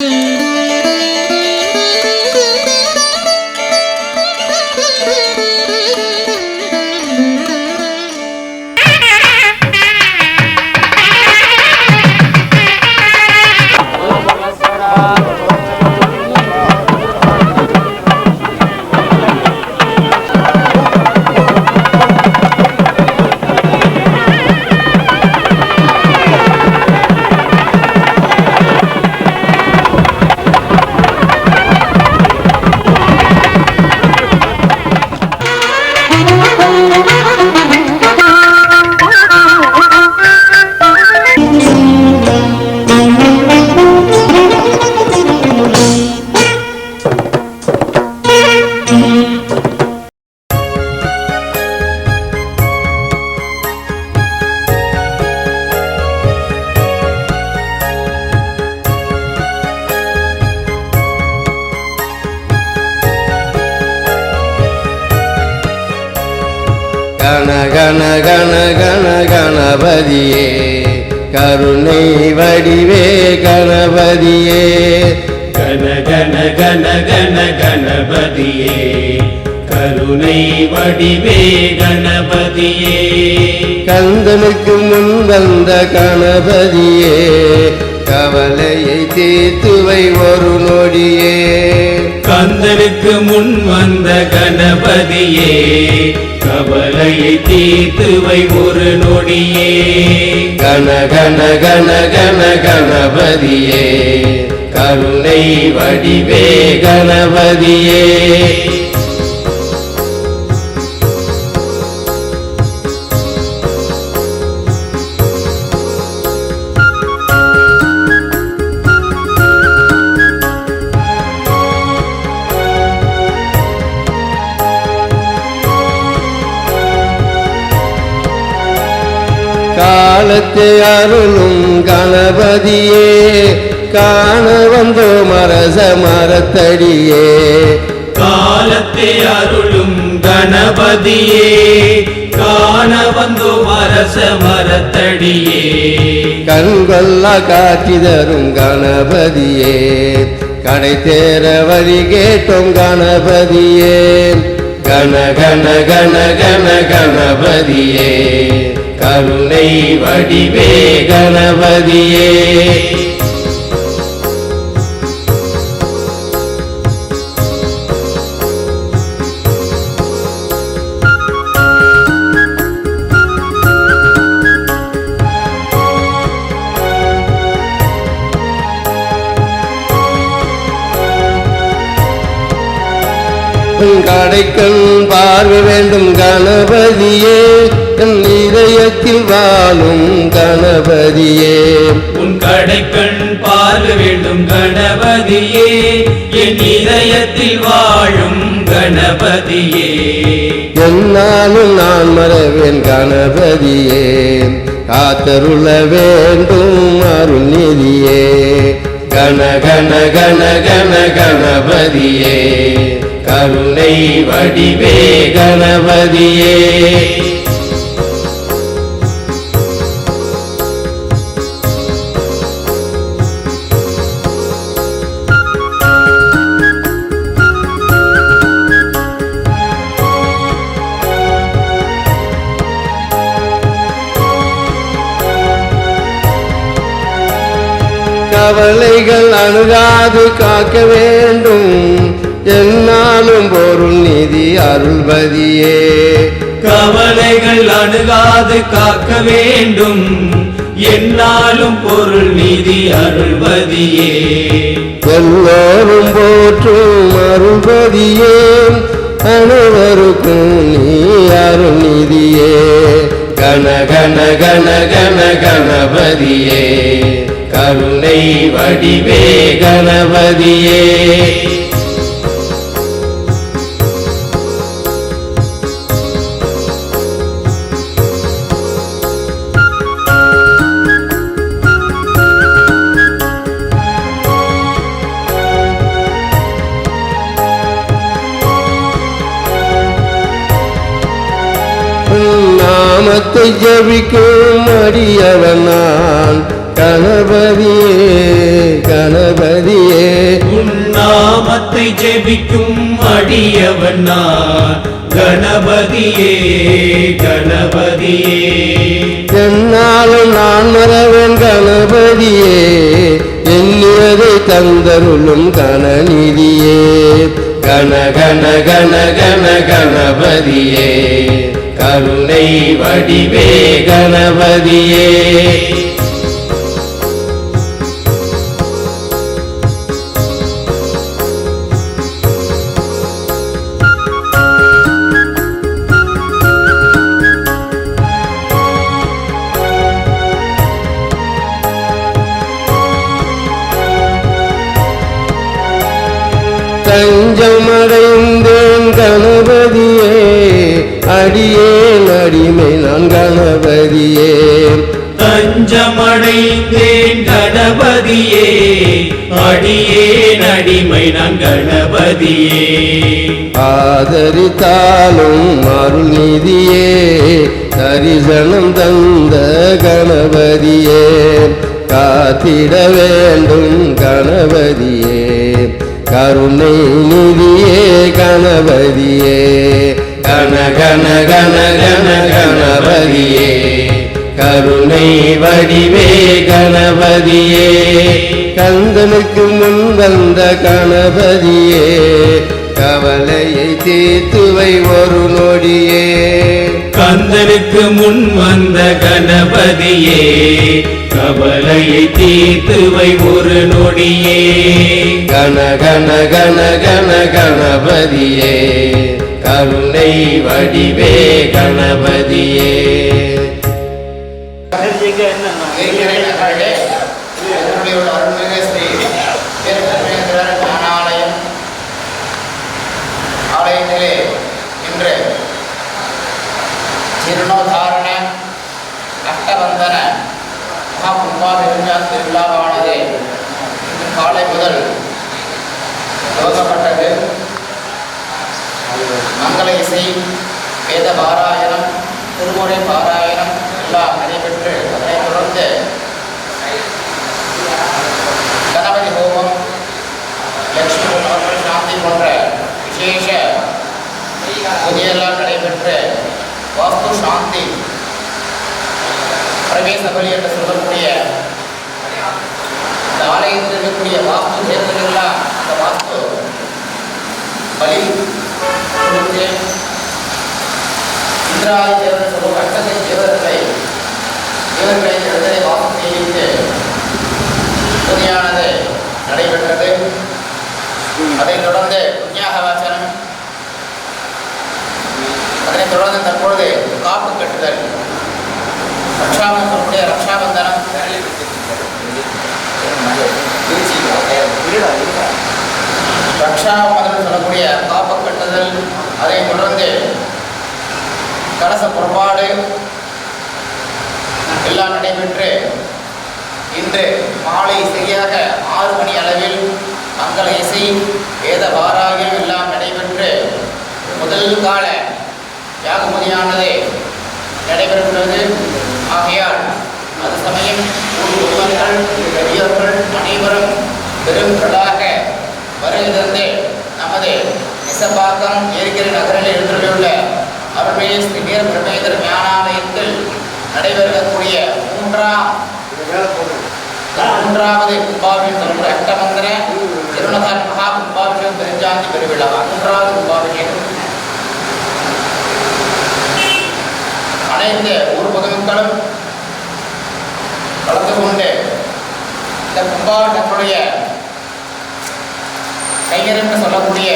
கண வடிவே கணபதியே. கந்தனுக்கு முன் வந்த கணபதியே கவலையை தீர்த்துவை ஒரு நொடியே. கந்தனுக்கு முன் வந்த கணபதியே கவலையை தீர்த்துவை ஒரு நொடியே. கண கண கண கண கணபதியே கருணை வடிவே கணபதியே. காலத்தை அருளும் கணபதியே காண வந்தோம் அரச மரத்தடியே. காலத்தை அருளும் கணபதியே காண வந்தோ அரச மரத்தடியே. கண்கொல்லா காட்சி தரும் கணபதியே கடை தேர வழி கேட்டோம் கணபதியே. கண கண கண கண கணபதியே. கருணை வடிவே கணபதியே. கடைக்கண் பார்வை வேண்டும் கணபதியே. என் இதயத்தில் வாழும் கணபதியே. உன் கடைக்கண் பார்க்க வேண்டும் கணபதியே. என் இதயத்தில் வாழும் கணபதியே. என்னாலும் நான் மறவேன் கணபதியே. காத்தருள வேண்டும் அருள் நிதியே கண கண கண கண கணபதியே. கருணை வடிவே கணபதியே. கவலைகள் அணுகாது காக்க வேண்டும். என்னாலும் பொருள் நிதி அருள்பதியே கவலைகள் அணுகாது காக்க வேண்டும். என்னாலும் பொருள் நிதி அருள்வதியே. எல்லோரும் போற்றும் அருள்பதியே அனைவருக்கும் நீ அருள் நிதியே. கண கண கண கண கணபதியே. கருணை வடிவே கணபதியே. நாமத்தை ஜபிக்கும் அடியவனான் கணபதியே கணபதியே. நாமத்தை ஜெபிக்கும் அடியவன் நான். கணபதியே கணபதியே. என்னாலும் நான் மறவன் கணபதியே. எண்ணியதை தந்தருளும் கணநிதியே. கண கண கண கண கணபதியே. கருணை வடிவே கணபதியே. தஞ்சமடைந்தேன் கணபதியே. அடியேன் அடிமை நான் கணபதியே. தஞ்சமடைந்தேன் கணபதியே. அடியேன் அடிமை நான் கணபதியே. ஆதரித்தாலும் அருள் நிதியே தரிசனம் தந்த கணபதியே. காத்திட வேண்டும் கணபதியே. கருணை நிதியே கணபதியே. கண கண கண கண கணபதியே. கருணை வடிவே கணபதியே. கந்தனுக்கு முன் வந்த கணபதியே. கவலையை தீர்த்துவை ஒரு நொடியே. கந்தனுக்கு முன் வந்த கணபதியே. கவலையை தீர்த்துவை ஒரு நொடியே. கண கண கண கண கணபதியே. கருணை வடிவே கணபதியே. இறைநகரிலே காலை முதல் துவங்கப்பட்டது மங்கள இசை வேத பாராயணம் திருமுறை பாராயணம் எல்லாம் நடைபெற்று அதனைத் தொடர்ந்து கணபதி ஹோமம் லட்சுமி அவர்கள் சாந்தி போன்ற விசேஷ பூஜையெல்லாம் நடைபெற்று வாஸ்து சாந்தி பிரவேச பலி என்று சொல்லக்கூடிய ஆலயத்தில் இருக்கக்கூடிய வாஸ்து தேர்தலெல்லாம் அந்த வாஸ்து பலி கொடுத்து இந்திராதி தேவன் சொல்லும் அட்டத்தை தேவர்களை தேவர்களை இடத்திலே வாசம் செய்து பூஜையானது நடைபெற்றது. அதைத் தொடர்ந்து புண்ணியாக வாசனம் அதனைத் தொடர்ந்து தற்பொழுது காப்பு கட்டுதல். ரக்ஷாபந்தனுடைய ரக்ஷாபந்தனம். ரக்ஷாபதன் சொல்லக்கூடிய காப்பு கட்டுதல் அதை தொடர்ந்து கலச புறப்பாடு எல்லாம் நடைபெற்று இன்று மாலை சரியாக ஆறு மணி அளவில் மங்கள இசை வேத பாராயம் எல்லாம் நடைபெற்று முதல் கால யாகுமதியானது நடைபெறுகிறது. ஆகையால் அது சமயம் ஊர் பொதுமக்கள் பெரியவர்கள் அனைவரும் பெரும் திரளாக நமது நிசப்பாக்கம் ஏரிக்கரை நகரில் எழுந்துள்ள அவருடைய ஸ்ரீ வீர பிரமேந்திர ஞானாலயத்தில் நடைபெறக்கூடிய மூன்றாம் மூன்றாவது கும்பாபிஷேகம் அஷ்டமந்திர திருநகர் மகா கும்பாபிஷேகம் பெருஞ்சாந்தி பெருவிழா. மூன்றாவது கும்பாபிஷேகம். அனைத்து ஊர் பொதுமக்களும் கலந்து கொண்டு இந்த கும்பாபிஷேகத்துடைய என்று சொல்லக்கூடிய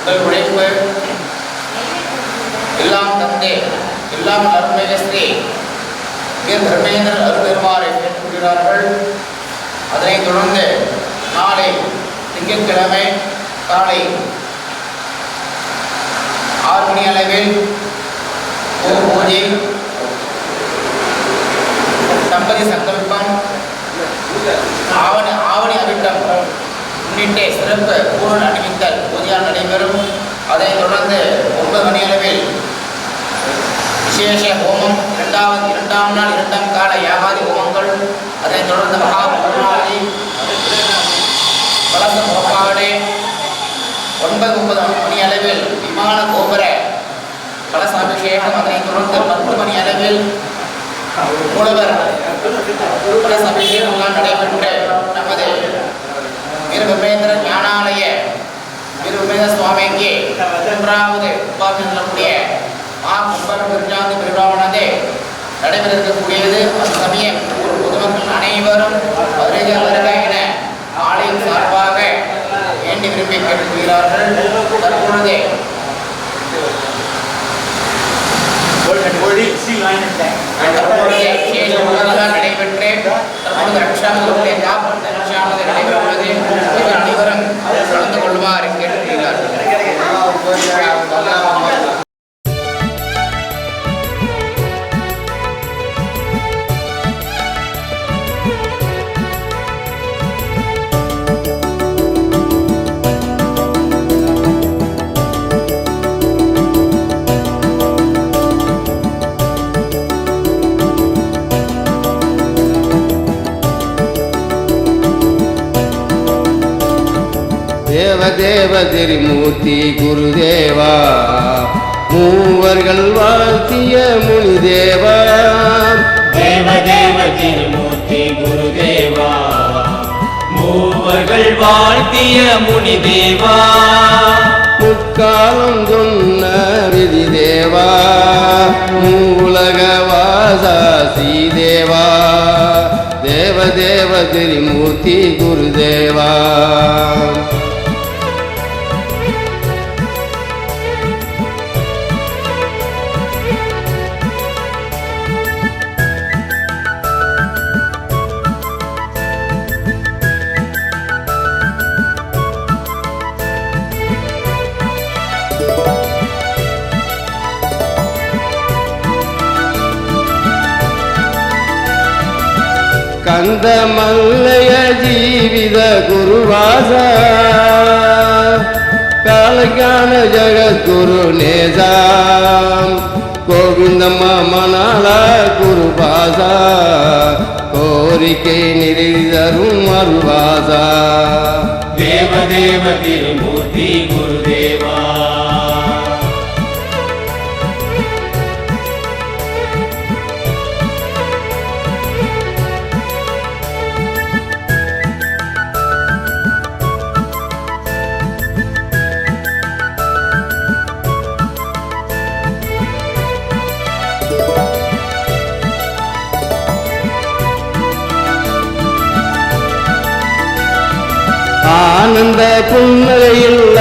உடல் உழைப்பு எல்லாம் தந்து எல்லாம் அருள்மிகு ஸ்ரீ வீர தர்மேந்திரன் அருள்பெருமாறை கேட்டுக்கொள்கிறார்கள். அதனைத் தொடர்ந்து நாளை திங்கட்கிழமை காலை ஆறு மணி அளவில் பூஜை தம்பதி சங்க முன்னிட்டு சிறப்பு பூரண அணிவித்தல் பூஜையால் நடைபெறும். அதைத் தொடர்ந்து ஒன்பது மணி அளவில் விசேஷ ஹோமம் இரண்டாவது இரண்டாம் நாள் இரண்டாம் கால யாகாதி ஹோமங்கள் அதைத் தொடர்ந்து மகா பெருமாளி வளர்ந்த முகப்பாவடே ஒன்பது ஒன்பது மணி அளவில் விமான கோபுர கலசாபிஷேகம் அதனைத் தொடர்ந்து பத்து மணி அளவில் மூலவர் கலசாபிஷேகம்லாம் நடைபெற்று நமது வீரபேந்திர ஞானாலய வீரபேந்திர சுவாமிக்கு மூன்றாவது உபாசனை சொல்லக்கூடிய மா கும்பர பெருஞ்சாந்தி பெருமானது நடைபெற இருக்கக்கூடியது அந்த சமயம் ஊர் பொதுமக்கள் அனைவரும் வருக வருக என ஆலயம் சார்பாக வேண்டி விரும்பி கேட்டுக்கொள்கிறார்கள். தற்பொழுது நடைபெற்று தற்பொழுது தேவ தேவ குருதேவா மூவர்கள் வாழ்த்திய முனிதேவா தேவ. தேவ திருமூர்த்தி குருதேவா மூவர்கள் வாழ்த்திய முனிதேவா முக்காலம் சொன்ன விதி தேவா. மூலக வாசா ஸ்ரீதேவா தேவ. தேவ திரிமூர்த்தி குருதேவா கந்த மல்லைய ஜீவித குருவாச. காலக்கான ஜகத்குரு நேசாம். கோவிந்தம்மா மணாலா குருபாசா கோரிக்கை நிறைதரும் அருள்வாசா. தேவ தேவ திருமூர்த்தி குருதேவ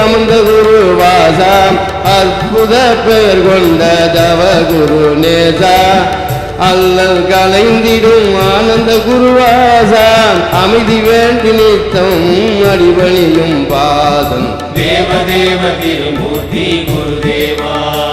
அமர்ந்த குரு வாசாம் அற்புத பெயர் கொண்ட தவ குரு நேசா. அல்லல் கலைந்திடும் ஆனந்த குருவாசாம் அமைதி வேண்டி நித்தம் அடிபணியும் பாதம். தேவ தேவ திருமூர்த்தி குருதேவா.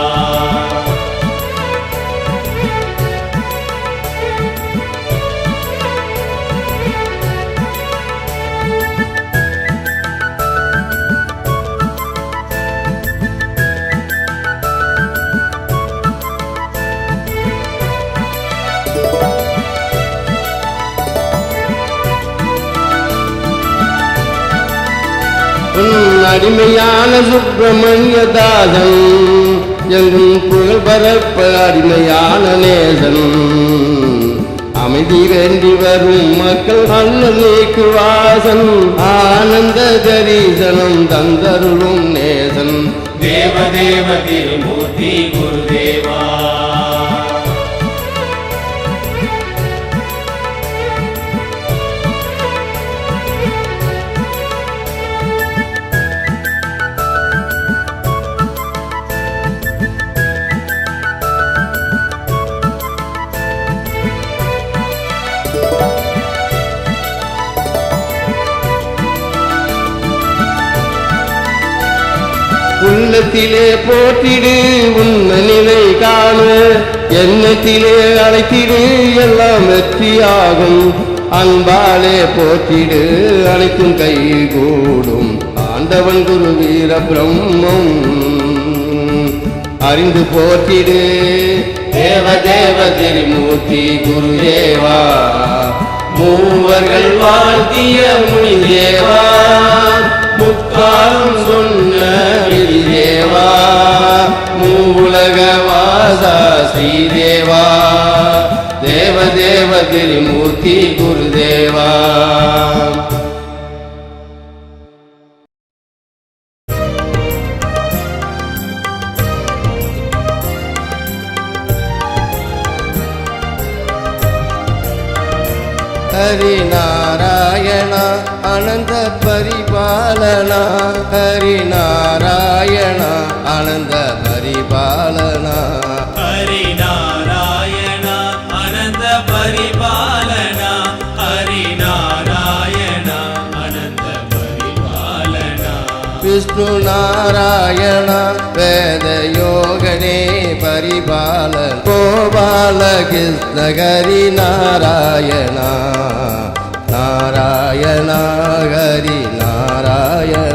அடிமையான சுப்பிரமணிய தாசன் எங்கும் புகழ் பரப்ப அடிமையான நேசன். அமைதி வேண்டி வரும் மக்கள் அல்ல நீக்கு வாசன் ஆனந்த தரிசனம் தந்தருளும் நேசன். தேவ தேவ திருமூர்த்தி குருதேவா. உள்ளத்திலே போற்றிடு உன்ன நிலை காண. எண்ணத்திலே அழைத்திடு எல்லாம் வெற்றியாகும். அன்பாலே போற்றிடு அனைத்தும் கை கூடும் ஆண்டவன் குரு வீர பிரம்மம். அறிந்து போற்றிடு. தேவ தேவ திரிமூர்த்தி குருதேவா மூவர்கள் வாழ்த்திய முனி தேவா முக்காலம் சொன்ன தேவா மூவுலக வாசா ஸ்ரீதேவா. தேவ தேவ திருமூர்த்தி குருதேவா. பரிபாலனா ஹரி நாராயண அனந்த பரிபாலனா. ஹரி நாராயண அனந்த பரிபாலன ஹரி நாராயண அனந்த பரிபாலன. விஷ்ணு நாராயண வேத யோகனே பரிபாலன். கோபால கிருஷ்ண ஹரி நாராயண நாராயண ஹரி நாராயண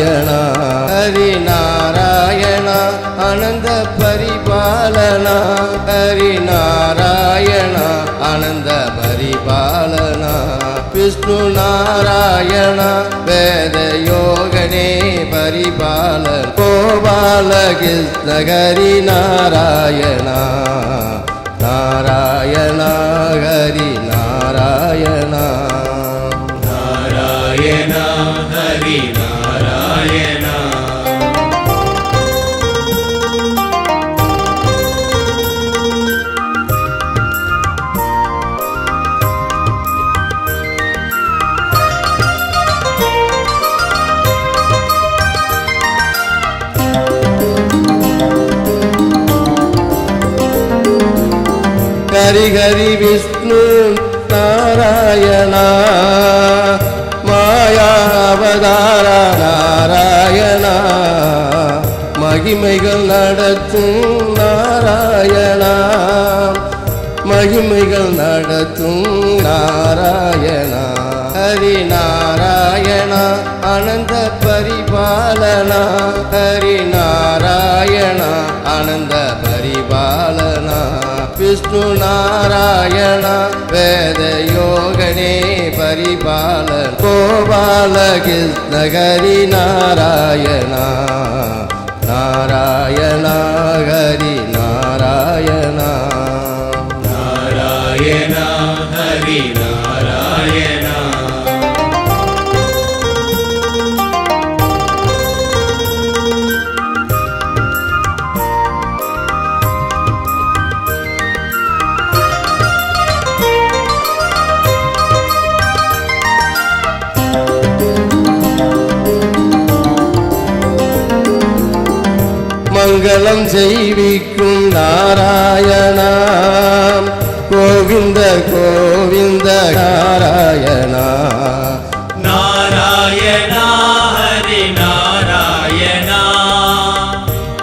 நாராயணா. ஹரி நாராயணா ஆனந்த பரிபாலனா. ஹரி நாராயணா ஆனந்த பரிபாலனா. விஷ்ணு நாராயணா வேத யோகனே பரிபாலன் கோபால கிருஷ்ண ஹரி நாராயணா நாராயண ஹரி ஹரி ஹரி விஷ்ணு நாராயணா. மாயாவதார நாராயணா. மகிமைகள் நடத்தும் நாராயணா. மகிமைகள் நடத்தும் நாராயணா. ஹரி நாராயணா அனந்த பரிபாலனா. ஹரி நாராயணா அனந்த விஷ்ணு நாராயண வேத யோகனே பரிபாலன் கோபால கிருஷ்ண ஹரி நாராயண. நாராயணா ஹரி நாராயண. நாராயண ஹரி நாராயண மங்களம் செய்விக்கும் நாராயணா கோவிந்த கோவிந்த நாராயணா. நாராயண ஹரி நாராயண.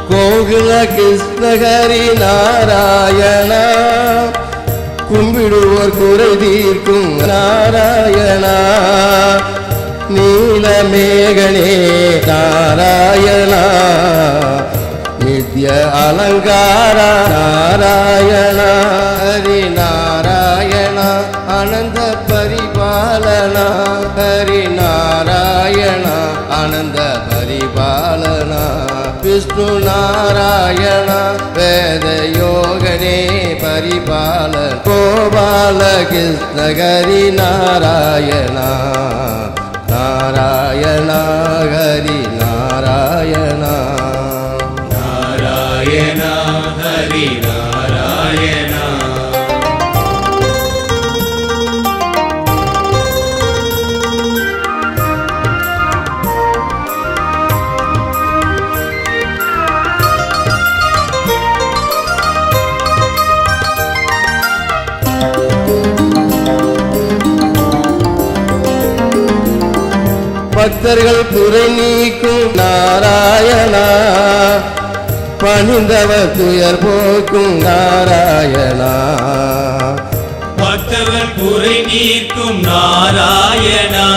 கோகுல கிருஷ்ணகரி நாராயணா. கும்பிடுவோர் குறை தீர்க்கும் நாராயணா. நீலமேகனே நாராயணா. நித்ய அலங்கார நாராயணா ஹரி நாராயணா ஆனந்த பரிபாலனா ஹரி நாராயணா ஆனந்த பரிபாலனா விஷ்ணு நாராயணா வேத யோகனே பரிபால கோபால கிருஷ்ண ஹரி நாராயணா நாராயண ஹரி பக்தர்கள் குறை நீக்கும் நாராயணா. பணிந்தவர் துயர் போக்கும் நாராயணா. பக்தவர் குறை நீக்கும் நாராயணா.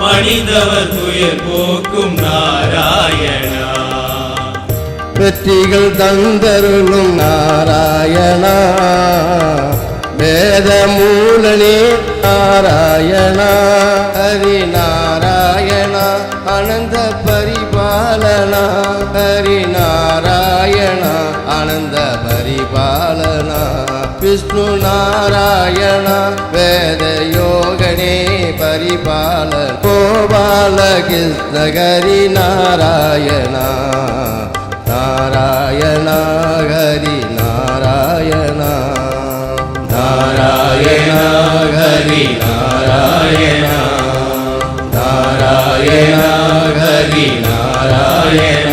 பணிந்தவர் துயர் போக்கும் நாராயணா. வெற்றிகள் தந்தருளும் நாராயணா. வேத மூலனே நாராயணா. ஹரி நாராயணா அனந்த பரிபாலனா. ஹரி நாராயணா அனந்த பரிபாலனா. விஷ்ணு நாராயணா வேத யோகனே பரிபால கோபால கிருஷ்ணகரி நாராயணா. नारायण हरि नारायण। नारायण हरि नारायण। नारायण हरि नारायण।